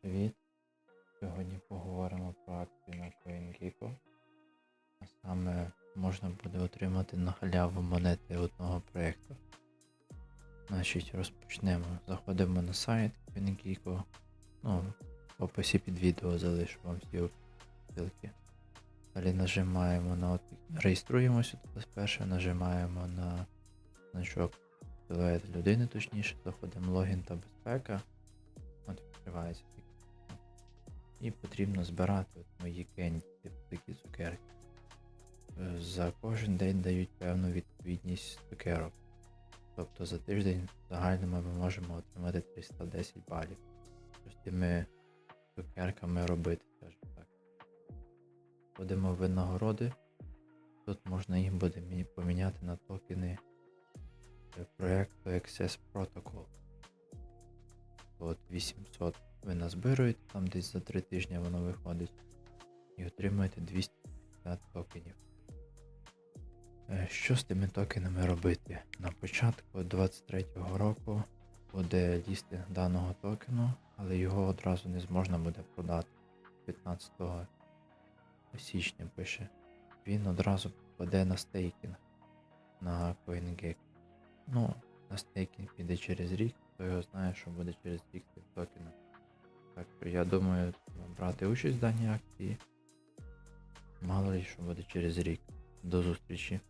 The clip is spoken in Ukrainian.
привіт! Сьогодні поговоримо про акцію на CoinGecko. А саме можна буде отримати на халяву монети одного проєкту. Значить, розпочнемо. Заходимо на сайт CoinGecko. Ну, в описі під відео залишу вам всі ссылки. Далі нажимаємо на реєструємося тут спершу, нажимаємо на значок силует людини, точніше, заходимо логін та безпека. От відкривається. І потрібно збирати мої кенді, типу такі цукерки. Е, За кожен день дають певну відповідність цукерок. Тобто за тиждень в загальному ми можемо отримати 310 балів. Тими цукерками робити, скажімо так. Вводимо в винагороди. Тут можна їх буде поміняти на токени е, проекту Access Protocol. От 800 ви назбируєте, там десь за 3 тижні воно виходить. І отримуєте 250 токенів. Е, Що з тими токенами робити? На початку 23-го року буде лісти даного токену, але його одразу не зможна буде продати. 15 січня пише. Він одразу попаде на стейкінг на CoinGecko. Ну, на стейкінг піде через рік, хто його знає, що буде через рік токена. Так що я думаю брати участь в даній акції. Мало ли що буде через рік. До зустрічі.